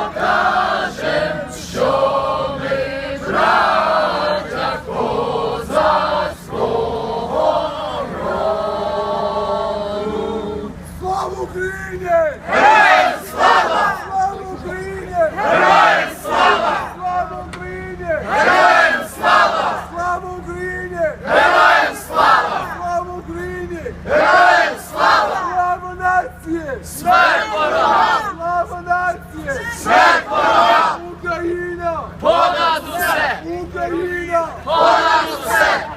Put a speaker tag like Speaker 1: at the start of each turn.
Speaker 1: покажем, що ми браття Ukraina! Hola!